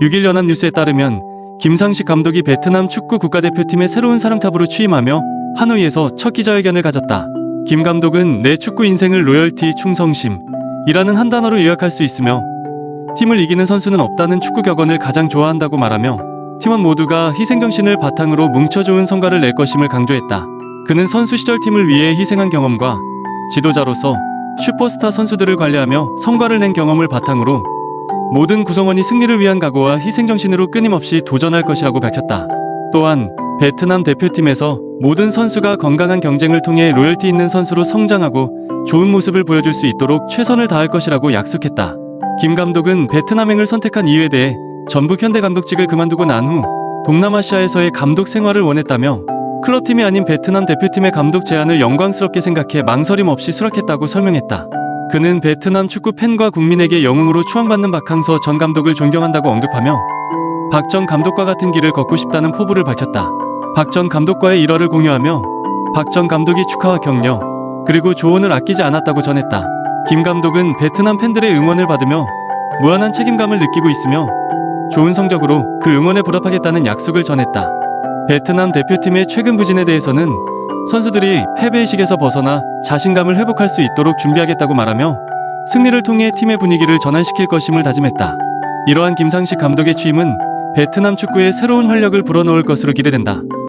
6일 연합뉴스에 따르면 김상식 감독이 베트남 축구 국가대표팀의 새로운 사령탑으로 취임하며 하노이에서 첫 기자회견을 가졌다. 김 감독은 내 축구 인생을 로열티, 충성심, 이라는 한 단어로 요약할 수 있으며 팀을 이기는 선수는 없다는 축구 격언을 가장 좋아한다고 말하며 팀원 모두가 희생정신을 바탕으로 뭉쳐 좋은 성과를 낼 것임을 강조했다. 그는 선수 시절 팀을 위해 희생한 경험과 지도자로서 슈퍼스타 선수들을 관리하며 성과를 낸 경험을 바탕으로 모든 구성원이 승리를 위한 각오와 희생정신으로 끊임없이 도전할 것이라고 밝혔다. 또한 베트남 대표팀에서 모든 선수가 건강한 경쟁을 통해 로열티 있는 선수로 성장하고 좋은 모습을 보여줄 수 있도록 최선을 다할 것이라고 약속했다. 김 감독은 베트남행을 선택한 이유에 대해 전북 현대 감독직을 그만두고 난 후 동남아시아에서의 감독 생활을 원했다며 클럽팀이 아닌 베트남 대표팀의 감독 제안을 영광스럽게 생각해 망설임 없이 수락했다고 설명했다. 그는 베트남 축구 팬과 국민에게 영웅으로 추앙받는 박항서 전 감독을 존경한다고 언급하며 박 전 감독과 같은 길을 걷고 싶다는 포부를 밝혔다. 박 전 감독과의 일화를 공유하며 박 전 감독이 축하와 격려 그리고 조언을 아끼지 않았다고 전했다. 김 감독은 베트남 팬들의 응원을 받으며 무한한 책임감을 느끼고 있으며 좋은 성적으로 그 응원에 보답하겠다는 약속을 전했다. 베트남 대표팀의 최근 부진에 대해서는 선수들이 패배의식에서 벗어나 자신감을 회복할 수 있도록 준비하겠다고 말하며 승리를 통해 팀의 분위기를 전환시킬 것임을 다짐했다. 이러한 김상식 감독의 취임은 베트남 축구에 새로운 활력을 불어넣을 것으로 기대된다.